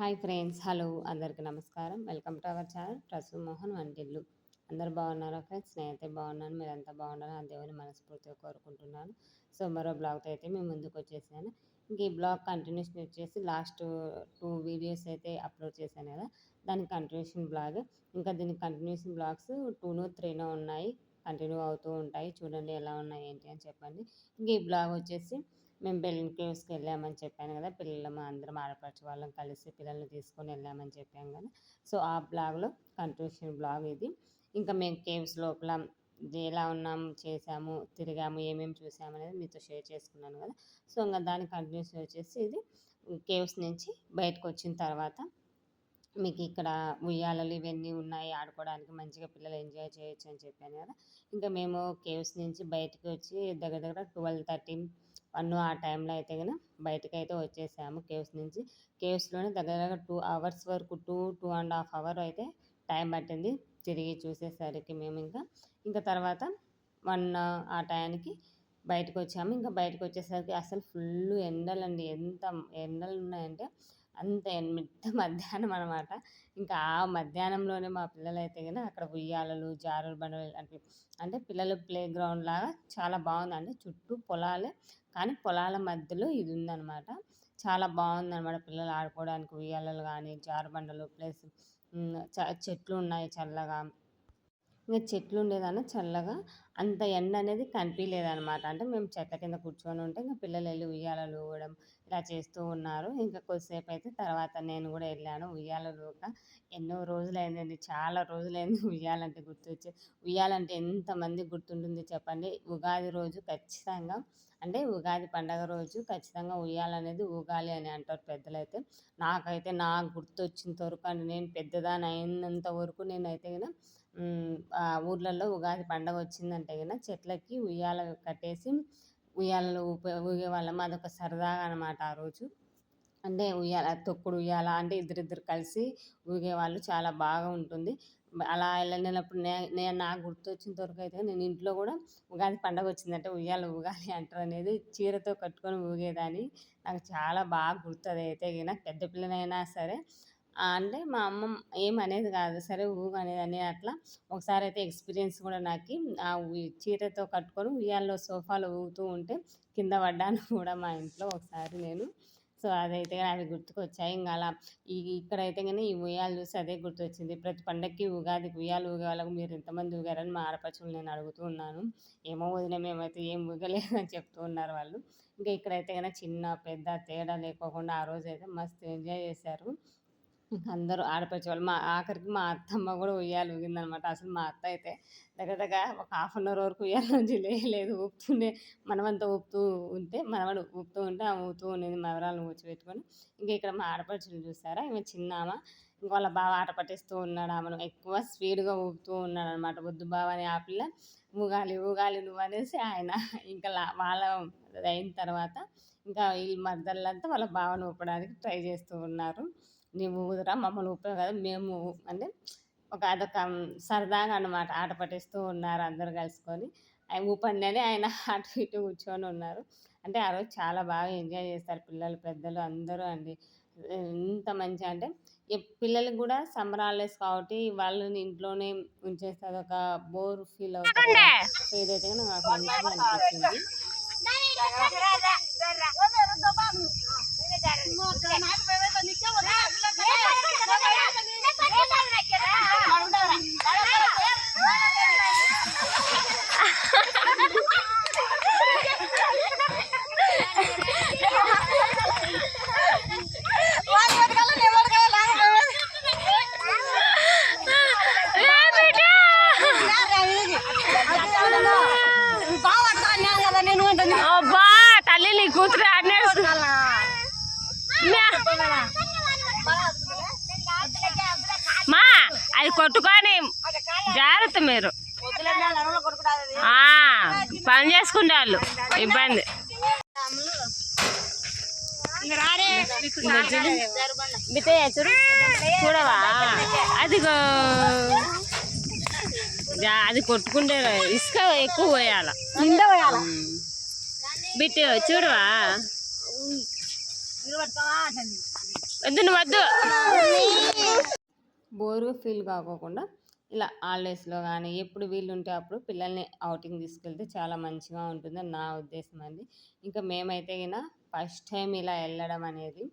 Hi friends hello. అందరికీ నమస్కారం. Welcome to our channel Prasu Mohan వంటిల్లు. అందరు బాగున్నారా ఫ్రెండ్స్? నేనైతే బాగున్నాను. మీరంతా బాగున్నారా? ఆ దేవుని మనస్ఫూర్తిగా కోరుకుంటున్నాను. సో మరో బ్లాగ్తో అయితే మేము ముందుకు వచ్చేసాను. ఇంక ఈ బ్లాగ్ కంటిన్యూషన్ వచ్చేసి లాస్ట్ టూ వీడియోస్ అయితే అప్లోడ్ చేశాను కదా. దాని కంటిన్యూషన్ బ్లాగ్. ఇంకా దీని కంటిన్యూషన్ బ్లాగ్స్ టూనో త్రీనో ఉన్నాయి. కంటిన్యూ అవుతూ ఉంటాయి. చూడండి ఎలా ఉన్నాయి ఏంటి అని చెప్పండి. ఇంక ఈ బ్లాగ్ వచ్చేసి మేము బెలూన్ కేవ్స్కి వెళ్ళామని చెప్పాను కదా పిల్లలు అందరం ఆడపడుచు వాళ్ళం కలిసి పిల్లల్ని తీసుకొని వెళ్ళామని చెప్పాను కదా. సో ఆ బ్లాగ్లో కంట్రూషన్ బ్లాగ్ ఇది. ఇంకా మేము కేవ్స్ లోపల ఎలా ఉన్నాము చేసాము తిరిగాము ఏమేమి చూసాము అనేది మీతో షేర్ చేసుకున్నాను కదా. సో ఇంకా దాని కంటిన్యూస్ వచ్చేసి ఇది. కేవ్స్ నుంచి బయటకు వచ్చిన తర్వాత మీకు ఇక్కడ ఉయ్యాలలు ఇవన్నీ ఉన్నాయి ఆడుకోవడానికి మంచిగా పిల్లలు ఎంజాయ్ చేయొచ్చు అని చెప్పాను కదా. ఇంకా మేము కేవ్స్ నుంచి బయటకు వచ్చి దగ్గర దగ్గర ట్వెల్వ్ థర్టీన్ వన్ ఆ టైంలో అయితే కనుక బయటకు అయితే వచ్చేసాము కేవ్స్ నుంచి. కేవ్స్లోనే దగ్గర దగ్గర టూ అవర్స్ వరకు two two and half hour అయితే టైం పట్టింది తిరిగి చూసేసరికి మేము ఇంకా. ఇంకా తర్వాత వన్ ఆ టైంకి బయటకు వచ్చాము ఇంకా బయటకు వచ్చేసరికి అసలు ఫుల్ ఎండలండి. ఎంత ఎండలు ఉన్నాయంటే అంత మిట్ట మధ్యాహ్నం అనమాట ఇంకా ఆ మధ్యాహ్నంలోనే మా పిల్లలు అయితే కనుక అక్కడ ఉయ్యాలలు జారుడు బండలు అంటే అంటే పిల్లలు ప్లే గ్రౌండ్ లాగా చాలా బాగుంది అంటే చుట్టూ పొలాలే కానీ పొలాల మధ్యలో ఇది ఉందన్నమాట. చాలా బాగుందన్నమాట పిల్లలు ఆడుకోవడానికి ఉయ్యాలలు కానీ జారుబండలు ప్లస్ చెట్లు ఉన్నాయి చల్లగా. ఇంకా చెట్లు ఉండేదాన్ని చల్లగా అంత ఎండ అనేది కనిపించలేదన్నమాట అంటే మేము చెట్ల కింద కూర్చొని ఉంటే ఇంకా పిల్లలు వెళ్ళి ఉయ్యాలలు ఊగడం ఇలా చేస్తూ ఉన్నారు. ఇంకా కొద్దిసేపు అయితే తర్వాత నేను కూడా వెళ్ళాను ఉయ్యాలలు ఎన్నో రోజులైందండి చాలా రోజులైంది ఉయ్యాలంటే గుర్తొచ్చే. ఉయ్యాలంటే ఎంతమంది గుర్తుంటుంది చెప్పండి? ఉగాది రోజు ఖచ్చితంగా అంటే ఉగాది పండగ రోజు ఖచ్చితంగా ఉయ్యాలనేది ఊగాలి అని అంటారు పెద్దలైతే. నాకైతే నాకు గుర్తొచ్చినంత వరకు అండి నేను పెద్దదాని అయినంత వరకు నేనైతే కదా ఊర్లలో ఉగాది పండగ వచ్చిందంటే కదా చెట్లకి ఉయ్యాల కట్టేసి ఉయ్యాలలో ఊపే ఊగేవాళ్ళం అదొక సరదాగా అనమాట ఆ రోజు. అంటే ఉయ్యాల తొక్కుడు ఉయ్యాల అంటే ఇద్దరిద్దరు కలిసి ఊగేవాళ్ళు చాలా బాగా ఉంటుంది. అలా వెళ్ళినప్పుడు నే నేను నాకు గుర్తొచ్చిన వరకు అయితే నేను ఇంట్లో కూడా ఉగాది పండగ వచ్చిందంటే ఉయ్యాల ఉగాలి అంటారు అనేది చీరతో కట్టుకొని ఊగేదాన్ని. నాకు చాలా బాగా గుర్తుంది అయితే పెద్ద పిల్లనైనా సరే. అంటే మా అమ్మ ఏమనేది కాదు సరే ఊగు అనేదని అట్లా ఒకసారి అయితే ఎక్స్పీరియన్స్ కూడా నాకు. ఆ చీరతో కట్టుకొని ఉయ్యాల్లో సోఫాలో ఊగుతూ ఉంటే కింద పడ్డాను కూడా మా ఇంట్లో ఒకసారి నేను. సో అదైతే అవి గుర్తుకొచ్చాయి. ఇంకా అలా ఈ ఇక్కడైతే కానీ ఈ ఉయ్యాలు చూసి అదే గుర్తొచ్చింది. ప్రతి పండగకి ఉగాదికి ఉయ్యాలు ఉగాలకు మీరు ఎంతమంది ఊగారని మా ఆడపచ్చులు నేను అడుగుతూ ఉన్నాను. ఏమో వదిన మేమైతే ఏం ఊగలేదు అని చెప్తూ ఉన్నారు వాళ్ళు. ఇంకా ఇక్కడైతే కనుక చిన్న పెద్ద తేడా లేకోకుండా ఆ రోజు అయితే మస్తు ఎంజాయ్ చేశారు. అందరూ ఆడపడిచేవాళ్ళు. మా ఆఖరికి మా అత్తమ్మ కూడా ఉయ్యాలు ఊగిందనమాట. అసలు మా అత్త అయితే దగ్గర దగ్గర ఒక హాఫ్ అన్ అవర్ వరకు ఉయ్యాల నుంచి లేదు ఊపుతూనే మనమంతా ఊపుతూ ఉంటే మనవాడు ఊపుతూ ఉంటే ఆమె ఊపుతూ ఉండేది మవరాలను కూర్చోబెట్టుకొని ఇంకా ఇక్కడ మా ఆడపడుచులు చూసారా ఈమె చిన్న ఆమె ఇంకా వాళ్ళ బావ ఆట పట్టిస్తూ ఉన్నాడు ఆమెను. ఎక్కువ స్పీడ్గా ఊపుతూ ఉన్నాడు అనమాట వద్దు బావ అని ఆ పిల్ల ఊగాలి ఊగాలి నువ్వు అనేసి ఆయన ఇంకా వాళ్ళ అయిన తర్వాత ఇంకా ఈ మద్దళ్ళంతా వాళ్ళ బావను ఊపడానికి ట్రై చేస్తూ ఉన్నారు. నీవు ఊదురా మమ్మల్ని ఊపావు కదా మేము అంటే ఒక అదొక సరదాగా అనమాట ఆట పట్టిస్తూ ఉన్నారు అందరు కలుసుకొని ఊపండి అని ఆయన అటు ఇటు కూర్చొని ఉన్నారు అంటే ఆ రోజు చాలా బాగా ఎంజాయ్ చేస్తారు పిల్లలు పెద్దలు అందరూ అండి ఎంత మంచి అంటే పిల్లలకి కూడా సమ్మర్ హాలిడేస్ కాబట్టి వాళ్ళని ఇంట్లోనే ఉంచేస్తారు ఒక బోర్ ఫీల్ అవుతుంది ఏదైతే నాకు మంచిగా అనిపించింది ಅಬ್ಬಾ ತಲೆಲಿ ಕೂತ್ರೆ ಅನ್ನಿಸ್ತು కొట్టుకొని జాగ్రత్త మీరు. పని చేసుకుంటే వాళ్ళు ఇబ్బంది. చూడవా? అదిగో. అది కొట్టుకుంటే ఇసుక ఎక్కువ పోయాల? బిట్టి చూడవా? వద్దు నువ్వు వద్దు. బోరుగా ఫీల్ కాకోకుండా ఇలా హాలిడేస్లో కానీ ఎప్పుడు వీలు ఉంటే అప్పుడు పిల్లల్ని అవుటింగ్ తీసుకెళ్తే చాలా మంచిగా ఉంటుందని నా ఉద్దేశం అండి. ఇంకా మేమైతే గిన ఫస్ట్ టైం ఇలా వెళ్ళడం అనేది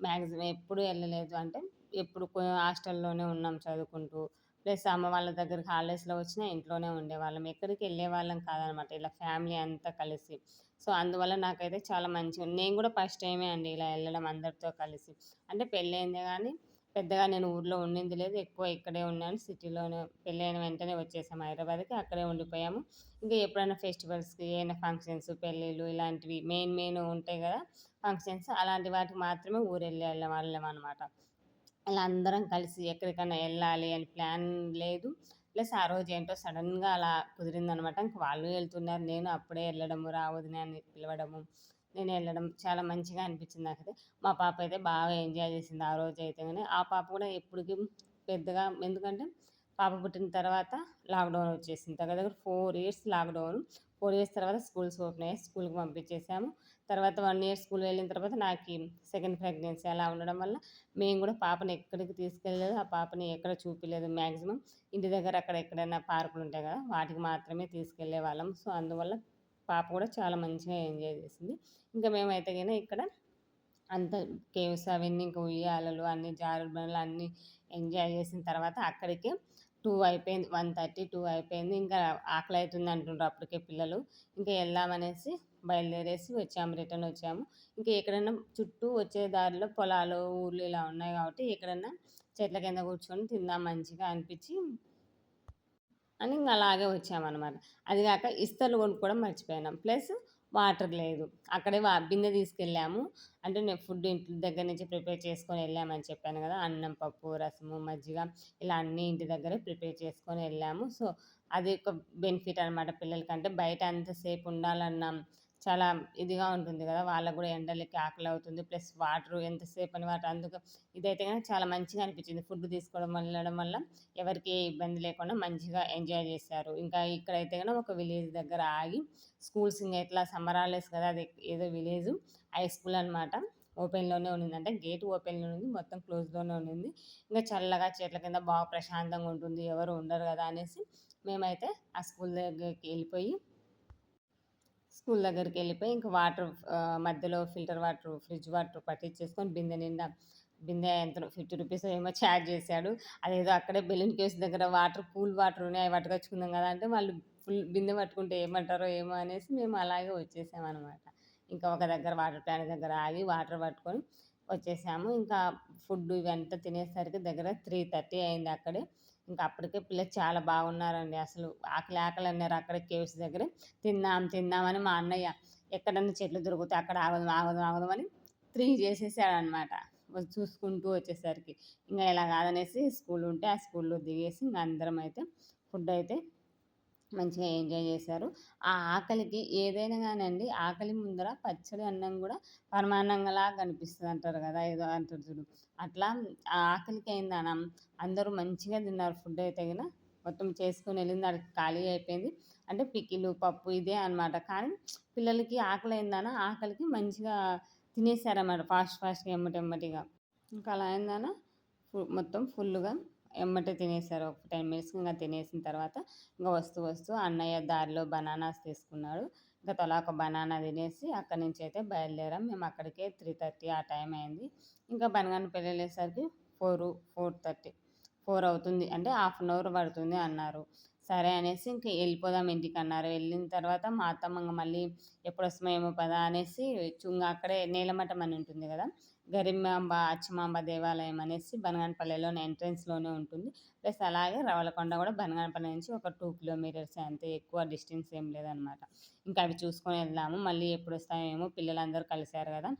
మ్యాక్సిమం ఎప్పుడు వెళ్ళలేదు అంటే ఎప్పుడు హాస్టల్లోనే ఉన్నాం చదువుకుంటూ. ప్లస్ అమ్మ వాళ్ళ దగ్గరికి హాలిడేస్లో వచ్చినా ఇంట్లోనే ఉండేవాళ్ళం. ఎక్కడికి వెళ్ళే వాళ్ళం కాదనమాట. ఇలా ఫ్యామిలీ అంతా కలిసి. సో అందువల్ల నాకైతే చాలా మంచిగా నేను కూడా ఫస్ట్ టైమే అండి ఇలా వెళ్ళడం అందరితో కలిసి. అంటే పెళ్ళైందే కానీ పెద్దగా నేను ఊర్లో ఉండింది లేదు. ఎక్కువ ఇక్కడే ఉన్నాను. సిటీలోనే పెళ్ళైన వెంటనే వచ్చేసాము హైదరాబాద్కి. అక్కడే ఉండిపోయాము. ఇంకా ఎప్పుడైనా ఫెస్టివల్స్కి ఏమైనా ఫంక్షన్స్ పెళ్ళిళ్ళు ఇలాంటివి మెయిన్ మెయిన్ ఉంటాయి కదా ఫంక్షన్స్ అలాంటి వాటికి మాత్రమే ఊరు వెళ్ళే వాళ్ళం అనమాట అలా అందరం కలిసి ఎక్కడికైనా వెళ్ళాలి అని ప్లాన్ లేదు. ప్లస్ ఆ రోజు ఏంటో సడన్గా అలా కుదిరిందనమాట ఇంక వాళ్ళు వెళ్తున్నారు. నేను అప్పుడే వెళ్ళడము రావద్దు అని పిలవడము. నేను వెళ్ళడం చాలా మంచిగా అనిపించింది నాకైతే. మా పాప అయితే బాగా ఎంజాయ్ చేసింది ఆ రోజు అయితే కానీ ఆ పాప కూడా ఎప్పటికీ పెద్దగా ఎందుకంటే పాప పుట్టిన తర్వాత లాక్డౌన్ వచ్చేసింది. దగ్గర దగ్గర four years lockdown. Four years తర్వాత స్కూల్స్ ఓపెన్ అయ్యాయి. స్కూల్కి పంపించేసాము. తర్వాత వన్ ఇయర్ స్కూల్ వెళ్ళిన తర్వాత నాకు సెకండ్ ప్రెగ్నెన్సీ అలా ఉండడం వల్ల మేము కూడా పాపని ఎక్కడికి తీసుకెళ్ళలేదు. ఆ పాపని ఎక్కడ చూపించలేదు మ్యాక్సిమం ఇంటి దగ్గర అక్కడ ఎక్కడైనా పార్కులు ఉంటాయి కదా వాటికి మాత్రమే తీసుకెళ్ళే వాళ్ళం. సో అందువల్ల పాప కూడా చాలా మంచిగా ఎంజాయ్ చేసింది. ఇంకా మేమైతే కానీ ఇక్కడ అంత కేవ్స్ అవన్నీ ఇంకా ఉయ్యాలలు అన్ని జారుడు బండ్లు అన్నీ ఎంజాయ్ చేసిన తర్వాత అక్కడికి టూ అయిపోయింది. వన్ థర్టీ టూ అయిపోయింది. ఇంకా ఆకలి అవుతుంది అంటుండ్రు అప్పటికే పిల్లలు. ఇంకా వెళ్దామనేసి బయలుదేరేసి వచ్చాము రిటర్న్ వచ్చాము. ఇంకా ఎక్కడైనా చుట్టూ వచ్చే దారిలో పొలాలు ఊర్లు ఇలా ఉన్నాయి కాబట్టి ఎక్కడైనా చెట్ల కింద కూర్చొని తిందాం మంచిగా అనిపించి అని ఇంకా అలాగే వచ్చామన్నమాట. అది కాక ఇస్తలు కొనుక్కోవడం మర్చిపోయినాం. ప్లస్ వాటర్ లేదు. అక్కడే వా బిందె తీసుకెళ్ళాము. అంటే నేను ఫుడ్ ఇంటి దగ్గర నుంచి ప్రిపేర్ చేసుకొని వెళ్ళామని చెప్పాను కదా. అన్నం పప్పు రసము మజ్జిగ ఇలా అన్నీ ఇంటి దగ్గరే ప్రిపేర్ చేసుకొని వెళ్ళాము. సో అది ఒక బెనిఫిట్ అనమాట పిల్లలకంటే. బయట అంతసేపు ఉండాలన్నా చాలా ఇదిగా ఉంటుంది కదా! వాళ్ళకు కూడా ఎండలకి ఆకలి అవుతుంది. ప్లస్ వాటర్ ఎంతసేపు అని వాటర్ అందుకు ఇదైతే కనుక చాలా మంచిగా అనిపించింది. ఫుడ్ తీసుకోవడం వెళ్ళడం వల్ల ఎవరికి ఏ ఇబ్బంది లేకుండా మంచిగా ఎంజాయ్ చేశారు. ఇంకా ఇక్కడైతే కనుక ఒక విలేజ్ దగ్గర ఆగి స్కూల్స్ ఇంకా ఎట్లా సమ్మర్ హాలిడేస్ కదా! అది ఏదో విలేజ్ హై స్కూల్ అనమాట ఓపెన్లోనే ఉన్నది అంటే గేట్ ఓపెన్లో ఉంది. మొత్తం క్లోజ్లోనే ఉంది ఇంకా చల్లగా చెట్ల కింద బాగా ప్రశాంతంగా ఉంటుంది. ఎవరు ఉండరు కదా! అనేసి మేమైతే ఆ స్కూల్ దగ్గరికి వెళ్ళిపోయి స్కూల్ దగ్గరికి వెళ్ళిపోయి ఇంకా వాటర్ మధ్యలో ఫిల్టర్ వాటర్ ఫ్రిడ్జ్ వాటర్ పట్టించేసుకొని బిందె నిండా బిందె ఎంత ఫిఫ్టీ రూపీస్ ఏమో ఛార్జ్ చేశాడు. అదేదో అక్కడే బెలూన్ కేవ్స్ దగ్గర వాటర్ కూల్ వాటర్ ఉన్నాయి అవి పట్టుకొచ్చుకుందాం కదా అంటే వాళ్ళు ఫుల్ బిందె పట్టుకుంటే ఏమంటారో ఏమో అనేసి మేము అలాగే వచ్చేసామన్నమాట ఇంకా ఒక దగ్గర వాటర్ ప్లాంట్ దగ్గర ఆగి వాటర్ పట్టుకొని వచ్చేసాము. ఇంకా ఫుడ్ ఇవంతా తినేసరికి దగ్గర త్రీ థర్టీ అయింది అక్కడే. ఇంకా అప్పటికే పిల్లలు చాలా బాగున్నారండి. అసలు ఆకలి ఆకలి అన్నారు అక్కడ కేవ్స్ దగ్గర. తిందాం తిందామని మా అన్నయ్య ఎక్కడన్నా చెట్లు దొరికితే అక్కడ ఆగదు ఆగదు ఆగదు అని త్రీ చేసేసాడనమాట చూసుకుంటూ వచ్చేసరికి. ఇంకా ఇలా కాదనేసి స్కూల్ ఉంటే ఆ స్కూల్లో దిగేసి ఇంకా అందరం అయితే ఫుడ్ అయితే మంచిగా ఎంజాయ్ చేశారు. ఆ ఆకలికి ఏదైనా కానివ్వండి ఆకలి ముందర పచ్చడి అన్నం కూడా పరమాన్నంగా కనిపిస్తుంది అంటారు కదా ఏదో అంటారు చూడు. అట్లా ఆ ఆకలికి అయిందనం అందరూ మంచిగా తిన్నారు ఫుడ్ అయితే కదా మొత్తం చేసుకుని వెళ్ళింది అది ఖాళీ అయిపోయింది. అంటే పికిలు పప్పు ఇదే అనమాట కానీ పిల్లలకి ఆకలి అయిందన ఆకలికి మంచిగా తినేసారన్నమాట ఫాస్ట్ ఫాస్ట్గా ఎమ్మటి ఎమ్మటిగా ఇంకా అలా అయిందన మొత్తం ఫుల్గా ఎమ్మటే తినేసారు. ఒక టెన్ మినిట్స్ ఇంకా తినేసిన తర్వాత ఇంకా వస్తూ వస్తూ అన్నయ్య దారిలో బనానాస్ తీసుకున్నాడు. ఇంకా తలా ఒక బనానా తినేసి అక్కడి నుంచి అయితే బయలుదేరాం. మేము అక్కడికే త్రీ థర్టీ ఆ టైం అయింది. ఇంకా బనగానపల్లి వెళ్ళేసరికి ఫోర్ ఫోర్ థర్టీ ఫోర్ అవుతుంది. అంటే హాఫ్ అన్ అవర్ పడుతుంది అన్నారు. సరే అనేసి ఇంక వెళ్ళిపోదాం ఇంటికి అన్నారు. వెళ్ళిన తర్వాత మా అత్తమ్మ మళ్ళీ ఎప్పుడు వస్తామేమో పదా అనేసి చుంగ అక్కడే నేలమఠం అని ఉంటుంది కదా గరిమాంబ అచ్చమాంబ దేవాలయం అనేసి బనగానపల్లిలోనే ఎంట్రన్స్లోనే ఉంటుంది. ప్లస్ అలాగే రవలకొండ కూడా బనగానపల్లి నుంచి ఒక టూ కిలోమీటర్స్ అంతే ఎక్కువ డిస్టెన్స్ ఏం లేదనమాట ఇంకా అవి చూసుకొని వెళ్దాము. మళ్ళీ ఎప్పుడు వస్తామేమో పిల్లలందరూ కలిశారు కదా.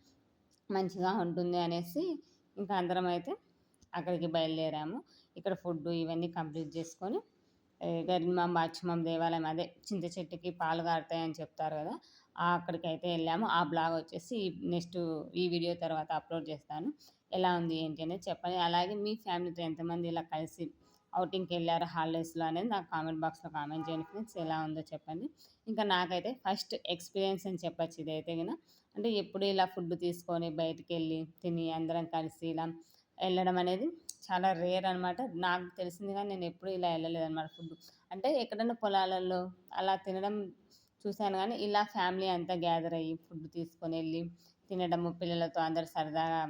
మంచిగా ఉంటుంది అనేసి ఇంకా అందరం అయితే అక్కడికి బయలుదేరాము. ఇక్కడ ఫుడ్ ఇవన్నీ కంప్లీట్ చేసుకొని గరిమాంబ అచ్చమాంబ దేవాలయం అదే చింత చెట్టుకి పాలు కారుతాయని చెప్తారు కదా. అక్కడికైతే వెళ్ళాము. ఆ బ్లాగ్ వచ్చేసి నెక్స్ట్ ఈ వీడియో తర్వాత అప్లోడ్ చేస్తాను. ఎలా ఉంది ఏంటి అనేది చెప్పండి. అలాగే మీ ఫ్యామిలీతో ఎంతమంది ఇలా కలిసి అవుటింగ్కి వెళ్ళారు హాలిడేస్లో అనేది నాకు కామెంట్ బాక్స్లో కామెంట్ చేయండి ఫ్రెండ్స్. ఎలా ఉందో చెప్పండి. ఇంకా నాకైతే ఫస్ట్ ఎక్స్పీరియన్స్ అని చెప్పచ్చు ఇదైతే గిన అంటే ఎప్పుడు ఇలా ఫుడ్ తీసుకొని బయటికి వెళ్ళి తిని అందరం కలిసి ఇలా వెళ్ళడం అనేది చాలా రేర్ అనమాట నాకు తెలిసింది కానీ నేను ఎప్పుడు ఇలా వెళ్ళలేదు అనమాట ఫుడ్. అంటే ఎక్కడైనా పొలాలలో అలా తినడం చూశాను కానీ ఇలా ఫ్యామిలీ అంతా గ్యాదర్ అయ్యి ఫుడ్ తీసుకొని వెళ్ళి తినడము పిల్లలతో అందరు సరదాగా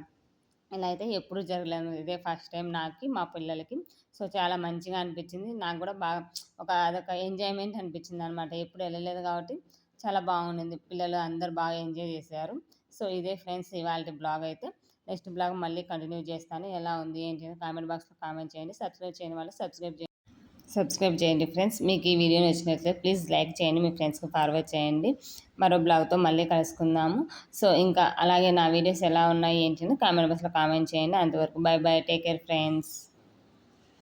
ఇలా అయితే ఎప్పుడు జరగలేదు. ఇదే ఫస్ట్ టైం నాకు మా పిల్లలకి. సో చాలా మంచిగా అనిపించింది. నాకు కూడా బాగా ఒక అదొక ఎంజాయ్మెంట్ అనిపించింది అనమాట ఎప్పుడు వెళ్ళలేదు కాబట్టి చాలా బాగుండింది. పిల్లలు అందరు బాగా ఎంజాయ్ చేశారు. సో ఇదే ఫ్రెండ్స్ ఇవాళ బ్లాగ్ అయితే. నెక్స్ట్ బ్లాగ్ మళ్ళీ కంటిన్యూ చేస్తాను. ఎలా ఉంది ఏంటి కామెంట్ బాక్స్లో కామెంట్ చేయండి. సబ్స్క్రైబ్ చేయని వాళ్ళు సబ్స్క్రైబ్ చేయండి. సబ్స్క్రైబ్ చేయండి ఫ్రెండ్స్. మీకు ఈ వీడియో నచ్చినట్లయితే ప్లీజ్ లైక్ చేయండి మీ ఫ్రెండ్స్కి ఫార్వర్డ్ చేయండి. మరో బ్లాగ్తో మళ్ళీ కలుసుకుందాము. సో ఇంకా అలాగే నా వీడియోస్ ఎలా ఉన్నాయి ఏంటి అని కామెంట్ బాక్స్లో కామెంట్ చేయండి. అంతవరకు bye bye take care friends.